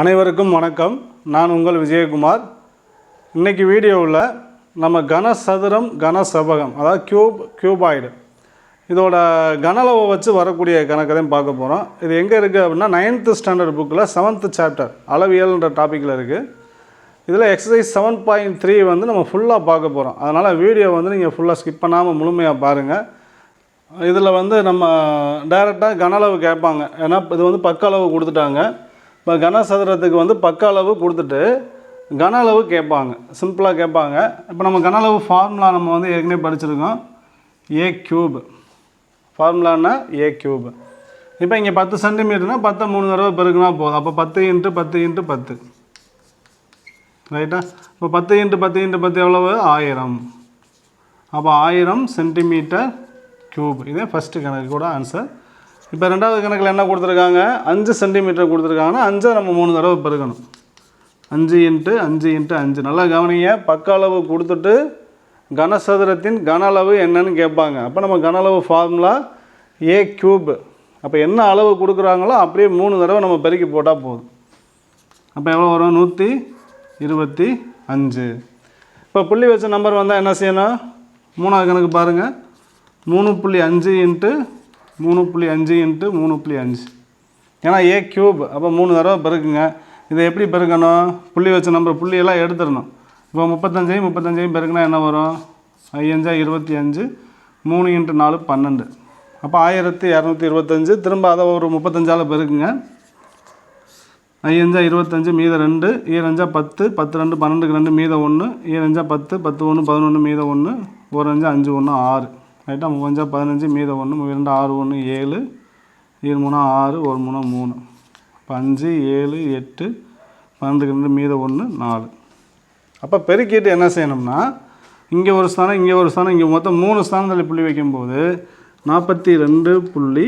அனைவருக்கும் வணக்கம். நான் உங்கள் விஜயகுமார். இன்றைக்கி வீடியோவில் நம்ம கனசதுரம் கனசபகம் அதாவது கியூப் கியூபாய்டு இதோட கனளவை வச்சு வரக்கூடிய கணக்கை தான் பார்க்க போகிறோம் இது எங்கே இருக்குது அப்படின்னா நைன்த்து ஸ்டாண்டர்ட் புக்கில் செவன்த்து சாப்டர் அளவியல்ன்ற டாப்பிக்கில் இருக்குது இதில் எக்ஸசைஸ் செவன் பாயிண்ட் த்ரீ வந்து நம்ம ஃபுல்லாக பார்க்க போகிறோம் அதனால் வீடியோ வந்து நீங்கள் ஃபுல்லாக ஸ்கிப் பண்ணாமல் முழுமையாக பாருங்கள் இதில் வந்து நம்ம டைரெக்டாக கன அளவு கேட்பாங்க. ஏன்னா இது வந்து பக்க அளவு கொடுத்துட்டாங்க. இப்போ கனசதுரத்துக்கு வந்து பக்க அளவு கொடுத்துட்டு கன அளவு கேட்பாங்க. சிம்பிளாக கேட்பாங்க. இப்போ நம்ம கன அளவு ஃபார்முலா நம்ம வந்து ஏற்கனவே படிச்சிருக்கோம். ஏ க்யூப் ஃபார்முலான்னா ஏ க்யூப் இப்போ இங்கே பத்து சென்டிமீட்டர்னால் பத்தை மூணு தடவை பெருக்குனா போதும். அப்போ பத்து இன்ட்டு பத்து இன்ட்டு பத்து. ரைட்டா இப்போ பத்து இன்ட்டு பத்து இன்ட்டு பத்து எவ்வளவு? ஆயிரம். அப்போ ஆயிரம் சென்டிமீட்டர் க்யூப் இதே ஃபஸ்ட்டு கணக்கு கூட ஆன்சர் இப்போ ரெண்டாவது கணக்கில் என்ன கொடுத்துருக்காங்க? அஞ்சு சென்டிமீட்டர் கொடுத்துருக்காங்கன்னா அஞ்சை நம்ம மூணு தடவை பெருக்கணும். அஞ்சு இன்ட்டு அஞ்சு இன்ட்டு அஞ்சு. நல்லா கவனிங்க. பக்க அளவு கொடுத்துட்டு கனசதுரத்தின் கன அளவு என்னன்னு கேட்பாங்க. அப்போ நம்ம கன அளவு ஃபார்முலா ஏ க்யூப் அப்போ என்ன அளவு கொடுக்குறாங்களோ அப்படியே மூணு தடவை நம்ம பெருக்கி போட்டால் போதும். அப்போ எவ்வளோ வரும்? நூற்றி இருபத்தி அஞ்சு. இப்போ புள்ளி வச்ச நம்பர் வந்தால் என்ன செய்யணும்? மூணாவது கணக்கு பாருங்கள் மூணு புள்ளி அஞ்சு இன்ட்டு மூணு புள்ளி அஞ்சு இன்ட்டு மூணு புள்ளி அஞ்சு. ஏன்னா ஏ க்யூப் அப்போ மூணு தடவை பெருக்குங்க. இதை எப்படி பெருக்கணும்? புள்ளி வச்ச நம்பர் புள்ளியெல்லாம் எடுத்துடணும். இப்போ முப்பத்தஞ்சையும் முப்பத்தஞ்சையும் பெருக்குனா என்ன வரும்? ஐயஞ்சா இருபத்தி அஞ்சு மூணு இன்ட்டு நாலு பன்னெண்டு. அப்போ ஆயிரத்தி இரநூத்தி இருபத்தஞ்சு திரும்ப அதை ஒரு முப்பத்தஞ்சால் பெருக்குங்க. ஐயஞ்சா இருபத்தஞ்சு மீத ரெண்டு ஈரஞ்சா பத்து பத்து ரெண்டு பன்னெண்டுக்கு ரெண்டு மீத ஒன்று ஈரஞ்சா பத்து பத்து ஒன்று பதினொன்று மீத ஒன்று ஒரு அஞ்சு அஞ்சு ஒன்று ஆறு. ரைட்டா மூவஞ்சா பதினஞ்சு மீத ஒன்று ரெண்டு ஆறு ஒன்று ஏழு ஏழு மூணா ஆறு ஒரு மூணா மூணு. இப்போ அஞ்சு ஏழு எட்டு பன்னெண்டுக்கு ரெண்டு மீத ஒன்று நாலு. அப்போ பெருக்கிட்டு என்ன செய்யணும்னா இங்கே ஒரு ஸ்தானம் இங்கே ஒரு ஸ்தானம் இங்கே மொத்தம் மூணு ஸ்தானத்தில் புள்ளி வைக்கும்போது நாற்பத்தி ரெண்டு புள்ளி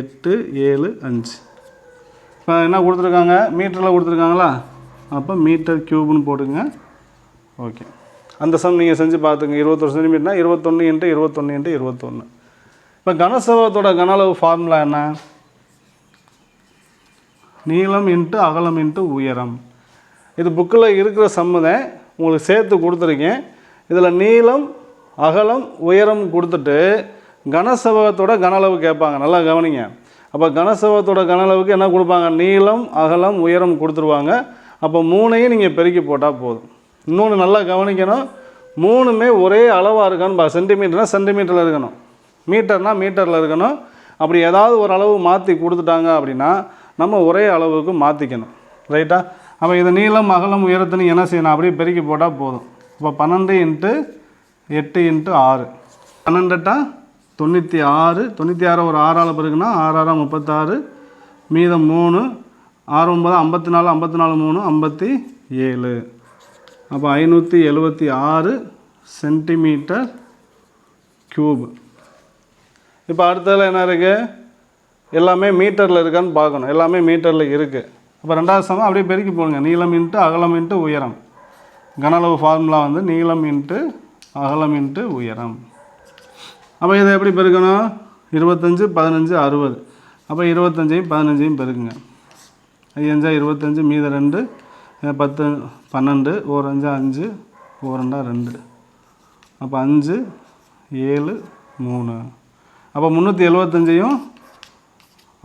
எட்டு ஏழு அஞ்சு. இப்போ என்ன கொடுத்துருக்காங்க? மீட்டரில் கொடுத்துருக்காங்களா? அப்போ மீட்டர் க்யூப்னு போட்டுங்க ஓகே அந்த சம் நீங்கள் செஞ்சு பார்த்துங்க. இருபத்தொரு சென்டிமீட்டர்னா இருபத்தொன்று இன்ட்டு இருபத்தொன்று இன்ட்டு இருபத்தொன்று இப்போ கனசவத்தோட கன அளவு ஃபார்முலா என்ன? நீளம் இன்ட்டு அகலம் இன்ட்டு உயரம். இது புக்கில் இருக்கிற சம்மதை உங்களுக்கு சேர்த்து கொடுத்துருக்கேன். இதில் நீளம் அகலம் உயரம் கொடுத்துட்டு கனசவத்தோட கன அளவு கேட்பாங்க. நல்லா கவனிங்க. அப்போ கனசவத்தோட கன அளவுக்கு என்ன கொடுப்பாங்க? நீளம் அகலம் உயரம் கொடுத்துருவாங்க. அப்போ மூணையும் நீங்கள் பெருக்கி போட்டால் போதும். இன்னொன்று நல்லா கவனிக்கணும். மூணுமே ஒரே அளவாக இருக்கான்னு பா சென்டிமீட்டர்னால் சென்டிமீட்டரில் இருக்கணும். மீட்டர்னால் மீட்டரில் இருக்கணும். அப்படி ஏதாவது ஒரு அளவு மாற்றி கொடுத்துட்டாங்க அப்படின்னா நம்ம ஒரே அளவுக்கு மாற்றிக்கணும் ரைட்டா? அப்போ இதை நீளம் அகலம் உயரத்துன்னு என்ன செய்யணும்? அப்படியே பெருக்கி போட்டால் போதும். இப்போ பன்னெண்டு இன்ட்டு எட்டு இன்ட்டு ஆறு. பன்னெண்டுட்டா? தொண்ணூற்றி ஆறு. தொண்ணூற்றி ஆறு ஒரு ஆறால் பிறகுனா ஆறாறா முப்பத்தாறு. மீதம் மூணு. ஆறு ஒம்பது ஐம்பத்தி நாலு ஐம்பத்தி நாலு மூணு ஐம்பத்தி ஏழு. அப்போ ஐநூற்றி எழுபத்தி ஆறு சென்டிமீட்டர் க்யூப் இப்போ அடுத்ததில் என்ன இருக்குது எல்லாமே மீட்டரில் இருக்கான்னு பார்க்கணும். எல்லாமே மீட்டரில் இருக்குது அப்போ ரெண்டாவது சமம். அப்படியே பெருக்கி போடுங்க. நீளம் இன்ட்டு அகலம் இன்ட்டு உயரம். கனளவு ஃபார்முலா வந்து நீளம் இன்ட்டு அகலம் இன்ட்டு உயரம். அப்போ இதை எப்படி பெருக்கணும்? இருபத்தஞ்சு பதினஞ்சு அறுபது. அப்போ இருபத்தஞ்சையும் பதினஞ்சையும் பெருக்குங்க. ஐயஞ்சா இருபத்தஞ்சு மீத ரெண்டு பத்து பன்னெண்டு ஒரு அஞ்சா அஞ்சு ஒரு ரெண்டா ரெண்டு. அப்போ அஞ்சு ஏழு மூணு. அப்போ முந்நூற்றி எழுபத்தஞ்சையும்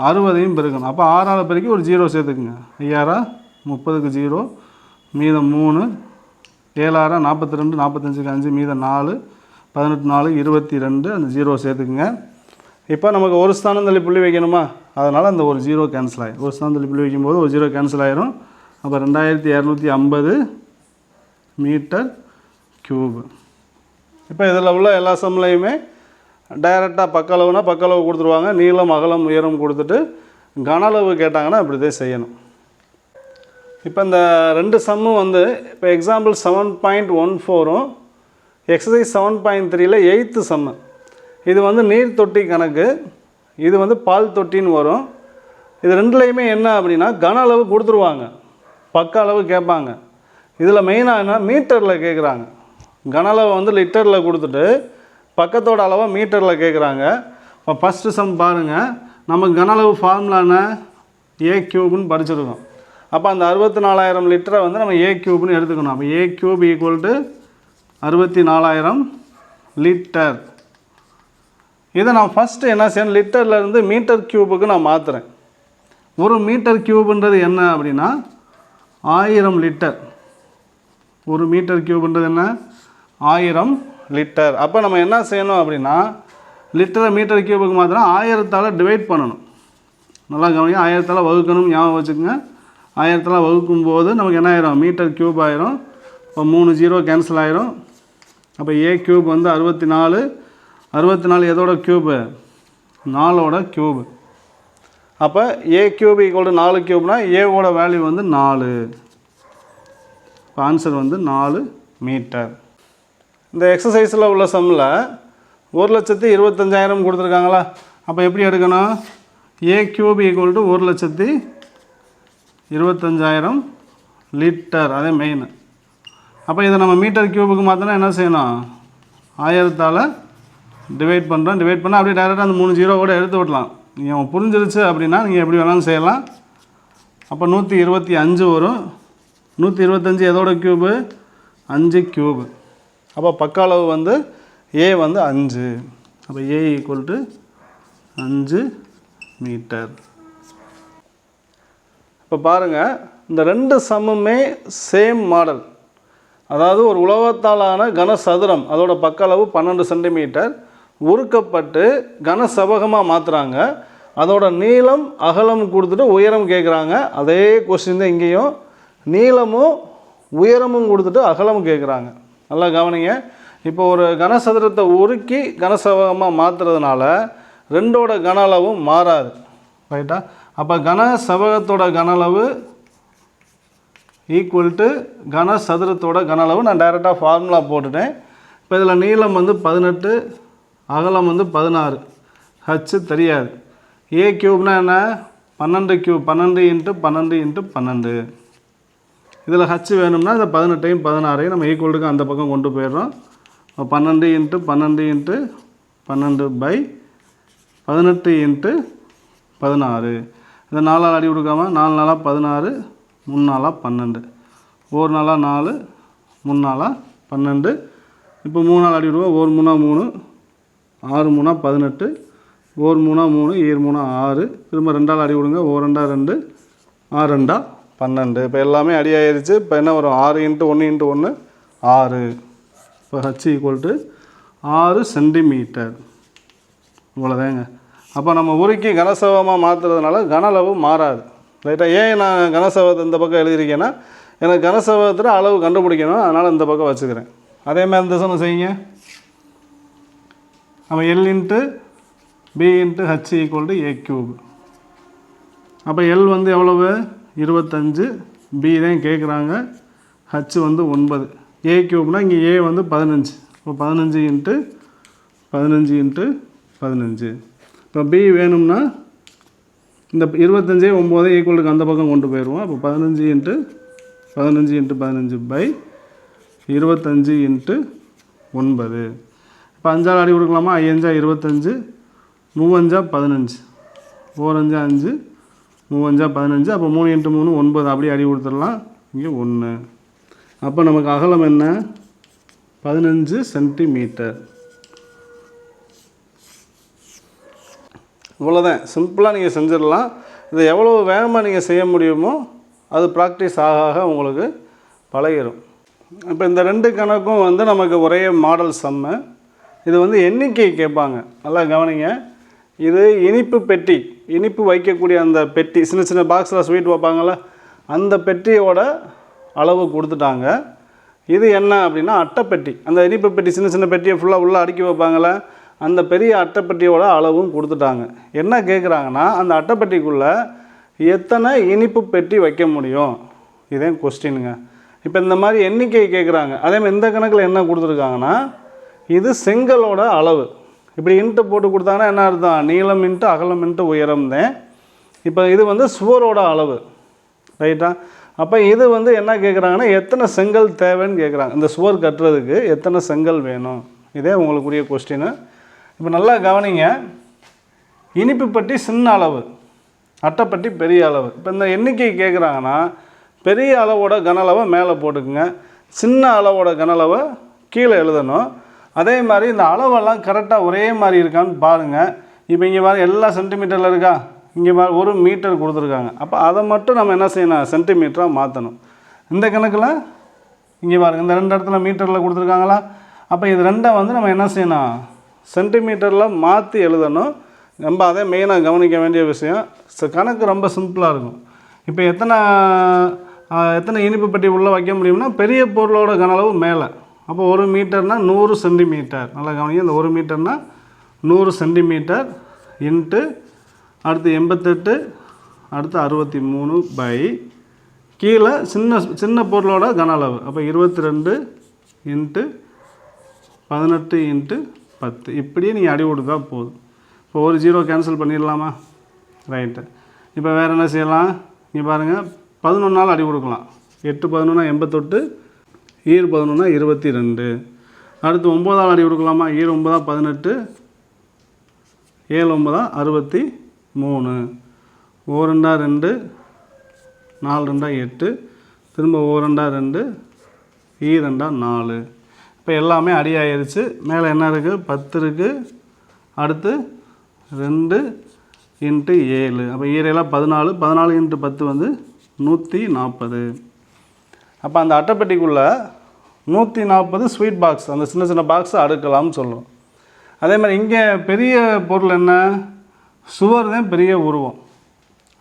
அறுபதையும் பெருக்கணும். அப்போ ஆறால் பெருக்கி ஒரு ஜீரோ சேர்த்துக்குங்க. ஐயாயிரா முப்பதுக்கு ஜீரோ மீதம் மூணு ஏழாயிரம் நாற்பத்தி ரெண்டு நாற்பத்தஞ்சுக்கு அஞ்சு மீதம் நாலு பதினெட்டு நாலு இருபத்தி ரெண்டு அந்த ஜீரோ சேர்த்துக்குங்க. இப்போ நமக்கு ஒரு ஸ்தானம் தள்ளி புள்ளி வைக்கணுமா? அதனால் அந்த ஒரு ஜீரோ கேன்சல் ஆகிடும் ஒரு ஸ்தானம் தள்ளி புள்ளி வைக்கும்போது ஒரு ஜீரோ கேன்சல் ஆயிரும். அப்போ ரெண்டாயிரத்தி இரநூத்தி ஐம்பது மீட்டர் க்யூபு இப்போ இதில் உள்ள எல்லா சம்லையுமே டைரெக்டாக பக்களவுனா பக்களவு கொடுத்துருவாங்க நீளம் அகலம் உயரம் கொடுத்துட்டு கன அளவு கேட்டாங்கன்னா இப்படி தான் செய்யணும் இப்போ இந்த ரெண்டு சம்மும் வந்து இப்போ எக்ஸாம்பிள் செவன் பாயிண்ட் ஒன் ஃபோரும் எக்ஸசைஸ் செவன் பாயிண்ட் த்ரீல எயித்து சம்மு இது வந்து நீர் தொட்டி கணக்கு இது வந்து பால் தொட்டின்னு வரும் இது ரெண்டுலேயுமே என்ன அப்படின்னா கன அளவு கொடுத்துருவாங்க பக்க அளவு கேட்பாங்க. இதில் மெயினாக என்ன மீட்டரில் கேட்குறாங்க கன அளவை வந்து லிட்டரில் கொடுத்துட்டு பக்கத்தோட அளவை மீட்டரில் கேட்குறாங்க இப்போ ஃபஸ்ட்டு சம் பாருங்கள் நம்ம கன அளவு ஃபார்முலான ஏ க்யூப்னு படிச்சிருக்கோம். அப்போ அந்த அறுபத்தி நாலாயிரம் லிட்டரை வந்து நம்ம ஏ க்யூப்னு எடுத்துக்கணும். அப்போ ஏ க்யூப் ஈக்குவல் டு அறுபத்தி நாலாயிரம் லிட்டர். இதை நான் ஃபஸ்ட்டு என்ன செய்யணும்? லிட்டர்லேருந்து மீட்டர் க்யூபுக்கு நான் மாற்றுறேன் ஒரு மீட்டர் க்யூப்ன்றது என்ன அப்படின்னா ஆயிரம் லிட்டர் ஒரு மீட்டர் க்யூப்ன்றது என்ன? ஆயிரம் லிட்டர் அப்போ நம்ம என்ன செய்யணும் அப்படின்னா லிட்டரை மீட்டர் கியூபுக்கு மாத்திரம் ஆயிரத்தால் டிவைட் பண்ணணும். நல்லா கவனிங்க ஆயிரத்தால் வகுக்கணும் ஞாபகம் வச்சுக்கோங்க. ஆயிரத்தால் வகுக்கும் போது நமக்கு என்ன ஆயிரும்? மீட்டர் க்யூப் ஆயிரும். இப்போ மூணு ஜீரோ கேன்சல் ஆயிரும். அப்போ ஏ க்யூப் வந்து அறுபத்தி நாலு. அறுபத்தி நாலு எதோட க்யூபு நாலோட க்யூபு அப்போ ஏ கியூப் ஈக்குவல் டு நாலு கியூப்னா ஏவோட வேல்யூ வந்து நாலு. இப்போ ஆன்சர் வந்து நாலு மீட்டர் இந்த எக்ஸசைஸில் உள்ள சம்மில் ஒரு லட்சத்தி இருபத்தஞ்சாயிரம் கொடுத்துருக்காங்களா? அப்போ எப்படி எடுக்கணும்? ஏ கியூப் ஈக்குவல் டு ஒரு லட்சத்தி இருபத்தஞ்சாயிரம் லிட்டர் அதே மெயின் அப்போ இதை நம்ம மீட்டர் க்யூபுக்கு மாற்றினா என்ன செய்யணும்? ஆயிரத்தால் டிவைட் பண்ணுறோம் டிவைட் பண்ணால் அப்படியே டேரெக்டாக அந்த மூணு ஜீரோ கூட எடுத்து விடலாம். நீங்கள் புரிஞ்சிருச்சு அப்படின்னா நீங்கள் எப்படி வேணாலும் செய்யலாம். அப்போ நூற்றி இருபத்தி அஞ்சு வரும். நூற்றி இருபத்தஞ்சி எதோட க்யூபு அஞ்சு க்யூபு அப்போ பக்க அளவு வந்து ஏ வந்து அஞ்சு. அப்போ ஏ ஈக்குவல் டு அஞ்சு மீட்டர் இப்போ பாருங்கள் இந்த ரெண்டு சம்முமே சேம் மாடல் அதாவது ஒரு உலகத்தாலான கனசதுரம் அதோட பக்க அளவு பன்னெண்டு சென்டிமீட்டர் உருக்கப்பட்டு கனசபகமாக மாற்றுறாங்க அதோட நீளம் அகலம் கொடுத்துட்டு உயரம் கேட்குறாங்க அதே கொஸ்டின் தான் இங்கேயும். நீளமும் உயரமும் கொடுத்துட்டு அகலமும் கேட்குறாங்க நல்லா கவனிங்க. இப்போ ஒரு கனசதுரத்தை உருக்கி கனசபகமாக மாற்றுறதுனால ரெண்டோட கன அளவும் மாறாது ரைட்டா அப்போ கன செவகத்தோட கன அளவு ஈக்குவல் டு கன சதுரத்தோட கன அளவு நான் டைரெக்டாக ஃபார்முலா போட்டுட்டேன். இப்போ இதில் நீளம் வந்து பதினெட்டு அகலம் வந்து பதினாறு. ஹச்சு தெரியாது. ஏ கியூப்னா என்ன? பன்னெண்டு கியூப் பன்னெண்டு இன்ட்டு பன்னெண்டு இன்ட்டு பன்னெண்டு. இதில் ஹச் வேணும்னா இந்த பதினெட்டையும் பதினாறையும் நம்ம ஈக்குவலுக்கு அந்த பக்கம் கொண்டு போயிடுறோம். பன்னெண்டு இன்ட்டு பன்னெண்டு இன்ட்டு பன்னெண்டு பை பதினெட்டு இன்ட்டு பதினாறு. இதை நாலால் அடி கொடுக்காம நாலு நாளாக பதினாறு மூணு நாளாக பன்னெண்டு. ஒரு நாளாக நாலு மூணு நாளாக பன்னெண்டு. இப்போ மூணு நாள் அடி விடுவோம். ஒரு மூணா மூணு ஆறு மூணா பதினெட்டு ஒரு மூணா மூணு ஏழு மூணா ஆறு. திரும்ப ரெண்டால் அடி விடுங்க. ஓ ரெண்டா ரெண்டு ஆறு ரெண்டா பன்னெண்டு. இப்போ எல்லாமே அடி ஆயிடுச்சு இப்போ என்ன வரும்? ஆறு இன்ட்டு ஒன்று இன்ட்டு ஒன்று ஆறு. இப்போ ஹச் ஈக்குவல் டு ஆறு சென்டிமீட்டர். இவ்வளோதாங்க அப்போ நம்ம உருக்கி கனசவமாக மாற்றுறதுனால கன அளவு மாறாது ரைட்டாக ஏன் நான் கனசவத்தை இந்த பக்கம் எழுதியிருக்கேன்னா எனக்கு கனசவத்தில் அளவு கண்டுபிடிக்கணும். அதனால் இந்த பக்கம் வச்சுக்கிறேன். அதே மாதிரி இந்த சொன்ன செய்யுங்க. அப்போ L into B into H equal to A cube அப்போ எல் வந்து எவ்வளவு? இருபத்தஞ்சு. பி தான் கேட்குறாங்க ஹச் வந்து ஒன்பது. ஏ கியூப்னா இங்கே ஏ வந்து பதினஞ்சு. இப்போ பதினஞ்சு இன்ட்டு பதினஞ்சு இன்ட்டு பதினஞ்சு. இப்போ பி வேணும்னா இந்த இருபத்தஞ்சே ஒம்பது ஈக்குவலுக்கு அந்த பக்கம் கொண்டு போயிடுவோம் அப்போ பதினஞ்சு இன்ட்டு பதினஞ்சு இன்ட்டு பதினஞ்சு பை இருபத்தஞ்சு இன்ட்டு ஒன்பது. இப்போ அஞ்சால் அடி கொடுக்கலாமா? ஐயஞ்சா இருபத்தஞ்சு மூவஞ்சா பதினஞ்சு. ஓரஞ்சா அஞ்சு மூவஞ்சா பதினஞ்சு. அப்போ மூணு இன்ட்டு மூணு ஒன்பது. அப்படியே அடி கொடுத்துடலாம். இங்கே ஒன்று அப்போ நமக்கு அகலம் என்ன? பதினஞ்சு சென்டிமீட்டர். இவ்வளோதான் சிம்பிளாக நீங்கள் செஞ்சிடலாம். இதை எவ்வளோ வேகமாக நீங்கள் செய்ய முடியுமோ அது ப்ராக்டிஸ் ஆக ஆக உங்களுக்கு பழகிடும் இப்போ இந்த ரெண்டு கணக்கும் வந்து நமக்கு ஒரே மாடல் செம்மை இது வந்து எண்ணிக்கை கேட்பாங்க. நல்லா கவனிங்க. இது இனிப்பு பெட்டி. இனிப்பு வைக்கக்கூடிய அந்த பெட்டி சின்ன சின்ன பாக்ஸில் ஸ்வீட் வைப்பாங்கள்ல அந்த பெட்டியோட அளவு கொடுத்துட்டாங்க. இது என்ன அப்படின்னா அட்டைப்பெட்டி அந்த இனிப்பு பெட்டி சின்ன சின்ன பெட்டியை ஃபுல்லாக உள்ளே அடுக்கி வைப்பாங்கள்ல அந்த பெரிய அட்டைப்பெட்டியோட அளவும் கொடுத்துட்டாங்க. என்ன கேட்குறாங்கன்னா அந்த அட்டைப்பெட்டிக்குள்ளே எத்தனை இனிப்பு பெட்டி வைக்க முடியும்? இதே கொஸ்டினுங்க இப்போ இந்த மாதிரி எண்ணிக்கை கேட்குறாங்க அதே மாதிரி இந்த கணக்கில் என்ன கொடுத்துருக்காங்கன்னா இது செங்கலோட அளவு. இப்படி இன்ட்டு போட்டு கொடுத்தாங்கன்னா என்ன அர்த்தம்? நீளம் இன்ட்டு அகலம் இன்ட்டு உயரம் தான். இப்போ இது வந்து சுவரோட அளவு. ரைட்டா? அப்போ இது வந்து என்ன கேட்குறாங்கன்னா எத்தனை செங்கல் தேவைன்னு கேட்குறாங்க. இந்த சுவர் கட்டுறதுக்கு எத்தனை செங்கல் வேணும்? இதே உங்களுக்குரிய கொஸ்டின் இப்போ நல்லா கவனிங்க. இனிப்பு பட்டி சின்ன அளவு அட்டைப்பட்டி பெரிய அளவு. இப்போ இந்த எண்ணிக்கை கேட்குறாங்கன்னா பெரிய அளவோட கனளவை மேலே போட்டுக்குங்க. சின்ன அளவோட கனளவை கீழே எழுதணும். அதே மாதிரி இந்த அளவெல்லாம் கரெக்டாக ஒரே மாதிரி இருக்கான்னு பாருங்கள் இப்போ இங்கே பாருங்கள் எல்லா சென்டிமீட்டரில் இருக்கா? இங்கே பாரு ஒரு மீட்டர் கொடுத்துருக்காங்க. அப்போ அதை மட்டும் நம்ம என்ன செய்யணும்? சென்டிமீட்டராக மாற்றணும் இந்த கணக்கில் இங்கே பாருங்கள் இந்த ரெண்டு இடத்துல மீட்டரில் கொடுத்துருக்காங்களா? அப்போ இது ரெண்டை வந்து நம்ம என்ன செய்யணும்? சென்டிமீட்டரில் மாற்றி எழுதணும். ரொம்ப அதே மெயினாக கவனிக்க வேண்டிய விஷயம். கணக்கு ரொம்ப சிம்பிளாக இருக்கும். இப்போ எத்தனை எத்தனை இனிப்பு பெட்டி உள்ளே வைக்க முடியும்னா பெரிய பொருளோட கன அளவு மேலே. அப்போ ஒரு மீட்டர்னால் நூறு சென்டிமீட்டர். நல்லா கவனிங்க இந்த ஒரு மீட்டர்னால் நூறு சென்டிமீட்டர் இன்ட்டு அடுத்து எண்பத்தெட்டு அடுத்து அறுபத்தி மூணு பை. கீழே சின்ன சின்ன பொருளோட கன அளவு. அப்போ இருபத்தி ரெண்டு இன்ட்டு பதினெட்டு இன்ட்டு பத்து. இப்படியே நீங்கள் அடி கொடுத்தா போதும். இப்போ ஒரு ஜீரோ கேன்சல் பண்ணிடலாமா? ரைட்டு. இப்போ வேறு என்ன செய்யலாம்? இங்கே பாருங்கள் பதினொன்றால் அடி கொடுக்கலாம். எட்டு பதினொன்னா எண்பத்தொட்டு ஈர் பதினொன்னா இருபத்தி ரெண்டு அடுத்து ஒம்பதாம் அடி கொடுக்கலாமா? ஈர் ஒம்பதா பதினெட்டு. ஏழு ஒம்பதா அறுபத்தி மூணு ஓ ரெண்டா ரெண்டு. நாலு ரெண்டா எட்டு. திரும்ப ஓ ரெண்டா ரெண்டு. ஈ ரெண்டா நாலு. இப்போ எல்லாமே அடி ஆயிடுச்சு மேலே என்ன இருக்குது பத்து இருக்குது அடுத்து ரெண்டு இன்ட்டு ஏழு. அப்போ ஈரையெல்லாம் பதினாலு. பதினாலு இன்ட்டு பத்து வந்து நூற்றி நாற்பது அப்போ அந்த அட்டைப்பெட்டிக்குள்ளே நூற்றி நாற்பது ஸ்வீட் பாக்ஸ் அந்த சின்ன சின்ன பாக்ஸை அடுக்கலாம்னு சொல்லுவோம் அதே மாதிரி இங்கே பெரிய பொருள் என்ன? சுவர் தான் பெரிய உருவம்.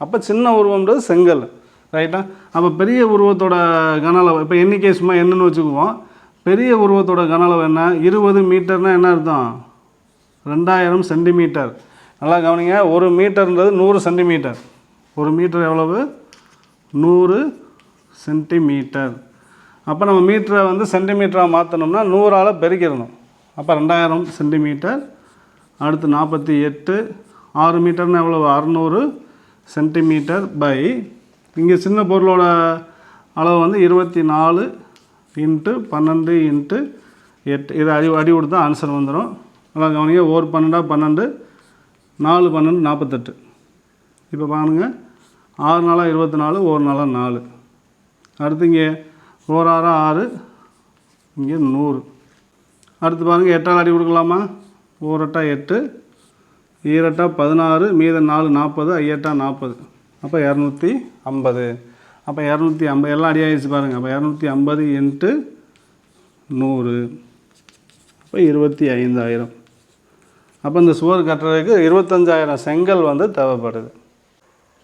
அப்போ சின்ன உருவம்ன்றது செங்கல் ரைட்டா அப்போ பெரிய உருவத்தோட கனளவு இப்போ எண்ணிக்கை சும்மா என்னன்னு வச்சுக்குவோம். பெரிய உருவத்தோட கனளவு என்ன? இருபது மீட்டர்னால் என்ன அர்த்தம்? ரெண்டாயிரம் சென்டிமீட்டர். நல்லா கவனிங்க ஒரு மீட்டர்ன்றது நூறு சென்டிமீட்டர். ஒரு மீட்டர் எவ்வளவு? நூறு சென்டிமீட்டர். அப்போ நம்ம மீட்டரை வந்து சென்டிமீட்டராக மாற்றணும்னா நூறால் பெருக்கிடணும். அப்போ ரெண்டாயிரம் சென்டிமீட்டர் அடுத்து நாற்பத்தி எட்டு ஆறு மீட்டர்னு எவ்வளவு? அறநூறு சென்டிமீட்டர் பை. இங்கே சின்ன பொருளோட அளவு வந்து இருபத்தி நாலு இன்ட்டு பன்னெண்டு இன்ட்டு எட்டு. இது அடி அடி கொடுத்தா ஆன்சர் வந்துடும் நல்லா கவனிங்க ஒரு பன்னெண்டா பன்னெண்டு நாலு பன்னெண்டு நாற்பத்தெட்டு இப்போ பாருங்கள் ஆறு நாளாக இருபத்தி நாலு ஒரு நாளாக நாலு. அடுத்து இங்கே ஓர் ஆறு இங்கே நூறு. அடுத்து பாருங்கள் எட்டால் அடி கொடுக்கலாமா? ஓரெட்டா எட்டு ஈரெட்டா பதினாறு மீத நாலு நாற்பது ஐயட்டா நாற்பது. அப்போ இரநூத்தி ஐம்பது. அப்போ இரநூத்தி ஐம்பது எல்லாம் அடி ஆயிடுச்சு பாருங்கள் அப்போ இரநூத்தி ஐம்பது இன்ட்டு நூறு. அப்போ இருபத்தி ஐந்தாயிரம். அப்போ இந்த சுவர் கட்டுறதுக்கு இருபத்தஞ்சாயிரம் செங்கல் வந்து தேவைப்படுது.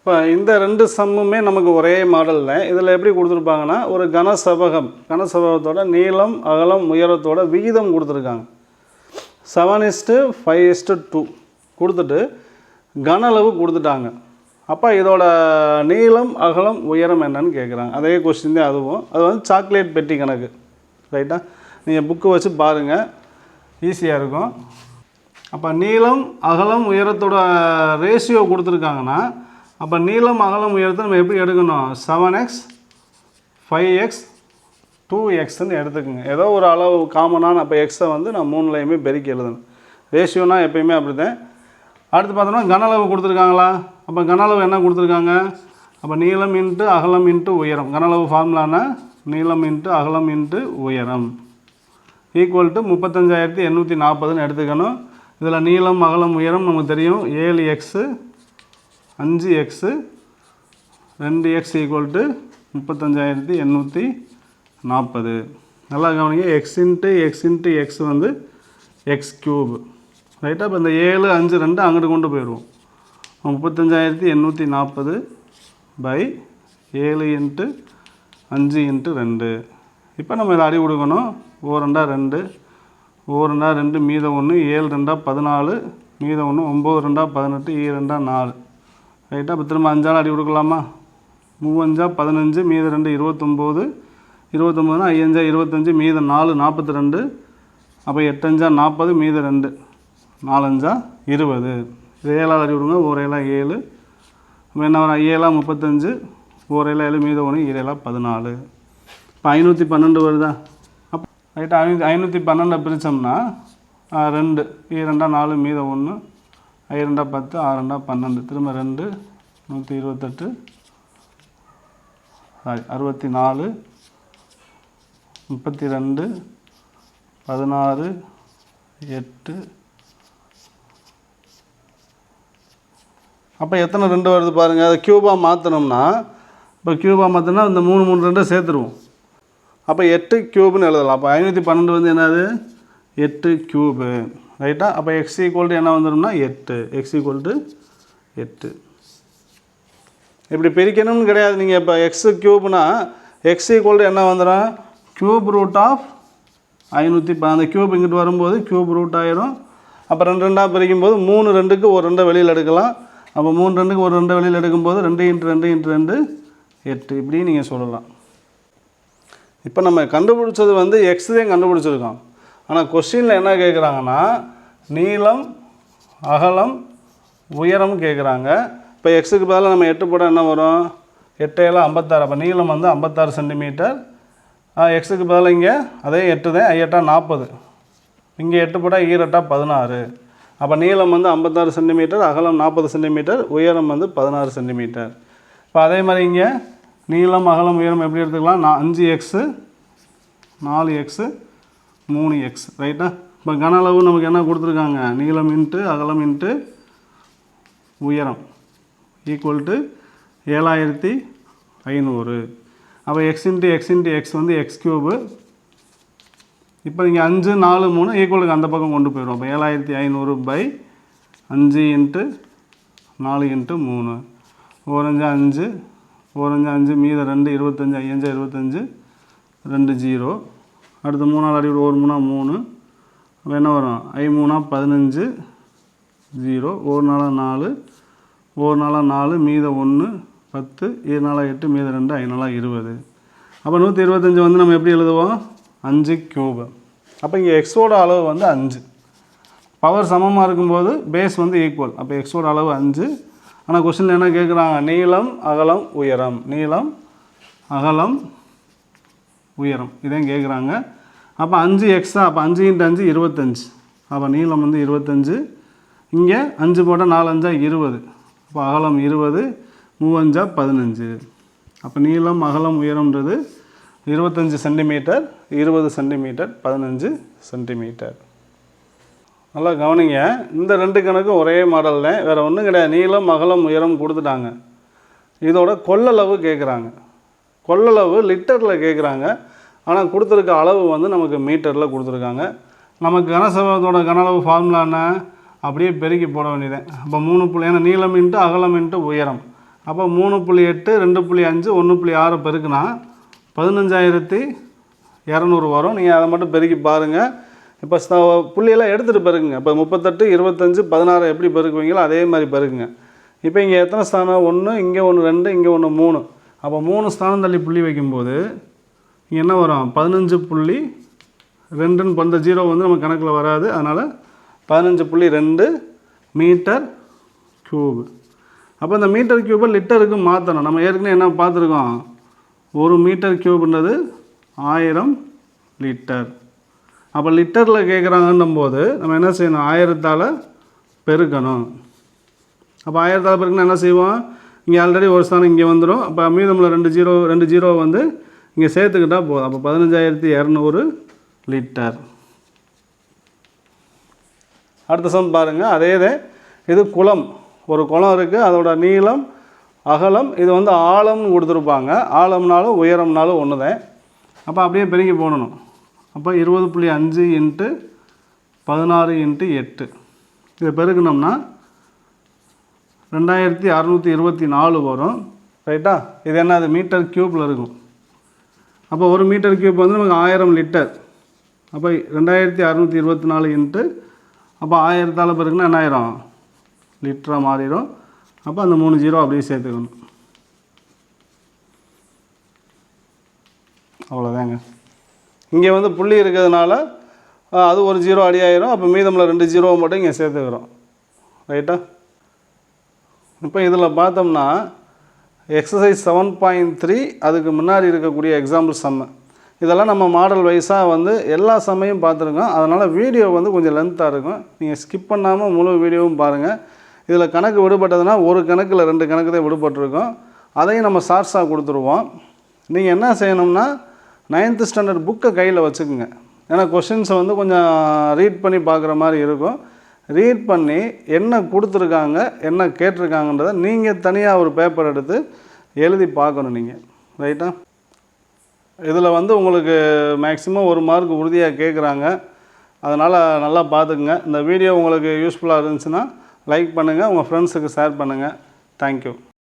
இப்போ இந்த ரெண்டு சம்முமே நமக்கு ஒரே மாடலில். இதில் எப்படி கொடுத்துருப்பாங்கன்னா ஒரு கனசபகம் கனசபகத்தோட நீளம் அகலம் உயரத்தோட விகிதம் கொடுத்துருக்காங்க. Seven is to five is to two கொடுத்துட்டு கன அளவு கொடுத்துட்டாங்க. அப்போ இதோட நீளம் அகலம் உயரம் என்னன்னு கேட்குறாங்க அதே கொஸ்டின் தான் அதுவும். அது வந்து சாக்லேட் பெட்டி கணக்கு. ரைட்டா நீங்கள் புக்கு வச்சு பாருங்கள் ஈஸியாக இருக்கும். அப்போ நீளம் அகலம் உயரத்தோட ரேஷியோ கொடுத்துருக்காங்கன்னா அப்போ நீளம் அகலம் உயரத்தை நம்ம எப்படி எடுக்கணும்? Seven X five X two எக்ஸ்ன்னு எடுத்துக்கோங்க. ஏதோ ஒரு அளவு காமனான அப்போ எக்ஸை வந்து நான் மூணுலையுமே பெருக்கி எழுதணும். ரேஷியோனா எப்பயுமே அப்படி தான் அடுத்து பார்த்தோம்னா கன அளவு கொடுத்துருக்காங்களா? அப்போ கன அளவு என்ன கொடுத்துருக்காங்க? அப்போ நீளம் இன்ட்டு அகலம் இன்ட்டு உயரம். கன அளவு ஃபார்முலானா நீளம் இன்ட்டு அகலம் இன்ட்டு உயரம். ஈக்குவல் டு முப்பத்தஞ்சாயிரத்தி எண்ணூற்றி நாற்பதுன்னு எடுத்துக்கணும். இதில் நீளம் அகலம் உயரம் நமக்கு தெரியும். ஏழு எக்ஸு அஞ்சு எக்ஸு ரெண்டு எக்ஸ் ஈக்குவல் டு முப்பத்தஞ்சாயிரத்தி எண்ணூற்றி நாற்பது. நல்லா கவனிங்க X into X into X வந்து எக்ஸ் கியூப் ரைட்டாக இப்போ இந்த ஏழு அஞ்சு ரெண்டு அங்கிட்டு கொண்டு போயிடுவோம். முப்பத்தஞ்சாயிரத்தி எண்ணூற்றி நாற்பது பை ஏழு இன்ட்டு அஞ்சு இன்ட்டு ரெண்டு. இப்போ நம்ம இதை அடி கொடுக்கணும். ஓ ரெண்டா ரெண்டு ஓ ரெண்டா ரெண்டு மீதம் ஒன்று ஏழு ரெண்டா பதினாலு மீதம் ஒன்று ஒம்பது ரெண்டா பதினெட்டு ஈ ரெண்டா நாலு. ரைட்டாக இப்போ திரும்ப அஞ்சால் அடி கொடுக்கலாமா? மூவஞ்சா பதினஞ்சு மீதம் ரெண்டு இருபத்தொம்போது. இருபத்தொம்போதுனா ஐயஞ்சா இருபத்தஞ்சு மீதம் நாலு நாற்பத்தி ரெண்டு அப்போ எட்டஞ்சா நாற்பது மீத ரெண்டு. நாலஞ்சா இருபது. இது ஏழால் அடி விடுங்க ஒரு ஏழு அப்போ என்ன வரும்? ஏழா முப்பத்தஞ்சு ஒரு ஏழு மீதம் ஒன்று ஏழா பதினாலு. இப்போ ஐநூற்றி பன்னெண்டு வருதா? அப் ரைட்டாக ஐநூற்றி ஐநூற்றி பன்னெண்டை பிரித்தோம்னா ரெண்டு. இரண்டா நாலு மீதம் ஒன்று. இரண்டா பத்து ஆறுண்டா பன்னெண்டு. திரும்ப ரெண்டு நூற்றி இருபத்தெட்டு. சாரி அறுபத்தி நாலு முப்பத்தி ரெண்டு பதினாறு எட்டு. அப்போ எத்தனை ரெண்டு வருது பாருங்கள் அதை க்யூபாக மாற்றினோம்னா இப்போ க்யூபாக மாற்றினா இந்த மூணு மூணு ரெண்டை சேர்த்துருவோம். அப்போ எட்டு க்யூப்னு எழுதலாம். அப்போ ஐநூற்றி பன்னெண்டு வந்து என்னது? எட்டு க்யூபு ரைட்டா அப்போ எக்ஸ் ஈக்குவல் என்ன வந்துடும்னா எட்டு. எக்ஸ் ஈக்குவல் எட்டு. இப்படி பிரிக்கணும்னு கிடையாது. நீங்கள் இப்போ எக்ஸ் க்யூப்னா எக்ஸ் ஈக்குவல் என்ன வந்துடும் க்யூப் ரூட் ஆஃப் ஐநூற்றி ப அந்த க்யூப் இங்கிட்டு வரும்போது க்யூப் ரூட் ஆயிரும். அப்போ ரெண்டு ரெண்டாக பிரிக்கும் போது மூணு ரெண்டுக்கு ஒரு ரெண்டை வெளியில் எடுக்கலாம். அப்போ மூணு ரெண்டுக்கு ஒரு ரெண்டை வெளியில் எடுக்கும்போது ரெண்டு இன்ட்டு ரெண்டு இன்ட்டு ரெண்டு எட்டு. இப்படி நீங்கள் சொல்லலாம். இப்போ நம்ம கண்டுபிடிச்சது வந்து எக்ஸ் தான் கண்டுபிடிச்சிருக்கோம். ஆனால் கொஸ்டினில் என்ன கேட்குறாங்கன்னா நீளம் அகலம் உயரம் கேட்குறாங்க இப்போ எக்ஸுக்கு பதிலாக நம்ம எட்டு போட என்ன வரும்? எட்டையில் ஐம்பத்தாறு. அப்போ நீளம் வந்து ஐம்பத்தாறு சென்டிமீட்டர். எக்ஸுக்கு பதிலாக இங்கே அதே எட்டு தான் ஐயட்டா நாற்பது இங்கே எட்டு போட ஈரட்டா பதினாறு. அப்போ நீளம் வந்து ஐம்பத்தாறு சென்டிமீட்டர் அகலம் நாற்பது சென்டிமீட்டர் உயரம் வந்து பதினாறு சென்டிமீட்டர். இப்போ அதே மாதிரி இங்கே நீளம் அகலம் உயரம் எப்படி எடுத்துக்கலாம்? நான் அஞ்சு எக்ஸு நாலு எக்ஸு மூணு எக்ஸ் ரைட்டா இப்போ கன அளவு நமக்கு என்ன கொடுத்துருக்காங்க? நீளம் இன்ட்டு அகலம் இன்ட்டு உயரம். ஈக்குவல் டு ஏழாயிரத்தி ஐநூறு. அப்போ X into X into X வந்து எக்ஸ் க்யூபு இப்போ நீங்கள் அஞ்சு நாலு மூணு ஈக்குவலுக்கு அந்த பக்கம் கொண்டு போயிடும் அப்போ ஏழாயிரத்தி ஐநூறு பை அஞ்சு இன்ட்டு நாலு இன்ட்டு மூணு. ஓரஞ்சு அஞ்சு ஓரஞ்சு அஞ்சு மீத ரெண்டு இருபத்தஞ்சி ஐயஞ்சு இருபத்தஞ்சு ரெண்டு ஜீரோ. அடுத்து மூணாவது அடி ஒரு மூணா மூணு. அப்போ என்ன வரும்? ஐ மூணா பதினஞ்சு ஜீரோ. ஒரு நாளாக நாலு. ஒரு நாளாக நாலு மீத ஒன்று பத்து. ஏழு நாளாக எட்டு மீத ரெண்டு ஐந்து நாளாக இருபது. அப்போ நூற்றி இருபத்தஞ்சி வந்து நம்ம எப்படி எழுதுவோம்? அஞ்சு கியூபு அப்போ இங்கே எக்ஸோட அளவு வந்து அஞ்சு. பவர் சமமாக இருக்கும்போது பேஸ் வந்து ஈக்குவல் அப்போ எக்ஸோட அளவு அஞ்சு. ஆனால் கொஸ்டின் என்ன கேட்குறாங்க நீளம் அகலம் உயரம். நீளம் அகலம் உயரம். இதையும் கேட்குறாங்க அப்போ அஞ்சு எக்ஸ்ட்ரா அப்போ அஞ்சு இன்ட்டு அஞ்சு இருபத்தஞ்சு. அப்போ நீளம் வந்து இருபத்தஞ்சு. இங்கே அஞ்சு போட்டால் நாலஞ்சா இருபது. அப்போ அகலம் இருபது மூவஞ்சா பதினஞ்சு. அப்போ நீளம் அகலம் உயரம்ன்றது இருபத்தஞ்சி சென்டிமீட்டர் இருபது சென்டிமீட்டர் பதினஞ்சு சென்டிமீட்டர். நல்லா கவனிங்க. இந்த ரெண்டு கணக்கும் ஒரே மாடலில் வேறு ஒன்றும் கிடையாது. நீளம் அகலம் உயரம் கொடுத்துட்டாங்க. இதோட கொள்ளளவு கேட்குறாங்க கொள்ளளவு லிட்டரில் கேட்குறாங்க ஆனால் கொடுத்துருக்க அளவு வந்து நமக்கு மீட்டரில் கொடுத்துருக்காங்க. நமக்கு கனசவத்தோட கன அளவு ஃபார்முலா என்ன? அப்படியே பெருக்கி போட வேண்டியது. அப்போ மூணு புள்ளி ஏன்னா நீளம் இன்ட்டு அகலம் இன்ட்டு உயரம். அப்போ மூணு புள்ளி எட்டு ரெண்டு புள்ளி அஞ்சு ஒன்று புள்ளி ஆறு பெருக்குனா பதினஞ்சாயிரத்தி இரநூறு வரும். நீங்கள் அதை மட்டும் பெருக்கி பாருங்கள் இப்போ புள்ளியெல்லாம் எடுத்துகிட்டு பெருக்குங்க. இப்போ முப்பத்தெட்டு இருபத்தஞ்சு பதினாறு எப்படி பெருக்குவீங்களோ அதே மாதிரி பெருக்குங்க. இப்போ இங்கே எத்தனை ஸ்தானம்? ஒன்று இங்கே ஒன்று ரெண்டு இங்கே ஒன்று மூணு. அப்போ மூணு ஸ்தானம் தள்ளி புள்ளி வைக்கும்போது என்ன வரும்? பதினஞ்சு புள்ளி ரெண்டுன்னு இப்போ இந்த ஜீரோ வந்து நம்ம கணக்கில் வராது. அதனால் பதினஞ்சு புள்ளி ரெண்டு மீட்டர் க்யூபு அப்போ இந்த மீட்டர் க்யூபை லிட்டருக்கு மாற்றணும் நம்ம ஏற்கனவே என்ன பார்த்துருக்கோம்? ஒரு மீட்டர் க்யூப்ன்றது ஆயிரம் லிட்டர் அப்போ லிட்டரில் கேட்குறாங்கன்னும் போது நம்ம என்ன செய்யணும்? ஆயிரத்தால் பெருக்கணும். அப்போ ஆயிரத்தால் பெருக்கணும் என்ன செய்வோம்? இங்கே ஆல்ரெடி ஒரு ஸ்தானம் இங்கே வந்துடும் அப்போ மீதமுள்ள ரெண்டு ஜீரோ ரெண்டு ஜீரோ வந்து இங்கே சேர்த்துக்கிட்டா போதும். அப்போ பதினஞ்சாயிரத்தி இரநூறு லிட்டர். அடுத்த சம் பாருங்கள் அதே இது இது குளம். ஒரு குளம் இருக்குது அதோட நீளம் அகலம் இது வந்து ஆழம்னு கொடுத்துருப்பாங்க. ஆழம்னாலும் உயரம்னாலும் ஒன்று தான் அப்போ அப்படியே பெருக்கி போடணும். அப்போ இருபது புள்ளி அஞ்சு இன்ட்டு பதினாறு இன்ட்டு எட்டு. இதை பெருக்கணும்னா ரெண்டாயிரத்தி அறநூற்றி இருபத்தி நாலு வரும். ரைட்டா இது என்ன? அது மீட்டர் க்யூப்பில் இருக்கும். அப்போ ஒரு மீட்டர் க்யூப் வந்து நமக்கு ஆயிரம் லிட்டர் அப்போ ரெண்டாயிரத்தி அறநூற்றி இருபத்தி நாலு இன்ட்டு அப்போ ஆயிரத்தால் பிறகுனா என்னாயிரம் லிட்டராக மாறிடும். அப்போ அந்த மூணு ஜீரோ அப்படியே சேர்த்துக்கணும். அவ்வளோதாங்க இங்கே வந்து புள்ளி இருக்கிறதுனால அது ஒரு ஜீரோ அடி ஆயிரும். அப்போ மீதமில் ரெண்டு ஜீரோவை மட்டும் இங்கே சேர்த்துக்கிறோம். ரைட்டா இப்போ இதில் பார்த்தோம்னா எக்ஸசைஸ் செவன் பாயிண்ட் த்ரீ அதுக்கு முன்னாடி இருக்கக்கூடிய எக்ஸாம்பிள் செம்ம இதெல்லாம் நம்ம மாடல் வைஸாக வந்து எல்லா சமையும் பார்த்துருக்கோம். அதனால் வீடியோ வந்து கொஞ்சம் லென்த்தாக இருக்கும். நீங்கள் ஸ்கிப் பண்ணாமல் முழு வீடியோவும் பாருங்கள் இதில் கணக்கு விடுபட்டதுன்னா ஒரு கணக்கில் ரெண்டு கணக்கு தான் விடுபட்டிருக்கும். அதையும் நம்ம ஷார்ட்ஸாக கொடுத்துருவோம். நீங்கள் என்ன செய்யணும்னா நைன்த்து ஸ்டாண்டர்ட் புக்கை கையில் வச்சுக்கோங்க. ஏன்னா கொஷின்ஸை வந்து கொஞ்சம் ரீட் பண்ணி பார்க்குற மாதிரி இருக்கும். ரீட் பண்ணி என்ன கொடுத்துருக்காங்க என்ன கேட்டிருக்காங்கன்றதை நீங்கள் தனியாக ஒரு பேப்பர் எடுத்து எழுதி பார்க்கணும் நீங்கள் ரைட்டா இதில் வந்து உங்களுக்கு மேக்ஸிமம் ஒரு மார்க் உறுதியாக கேட்குறாங்க அதனால் நல்லா பார்த்துக்குங்க. இந்த வீடியோ உங்களுக்கு யூஸ்ஃபுல்லாக இருந்துச்சுன்னா லைக் பண்ணுங்கள் உங்கள் ஃப்ரெண்ட்ஸுக்கு ஷேர் பண்ணுங்கள் தேங்க்யூ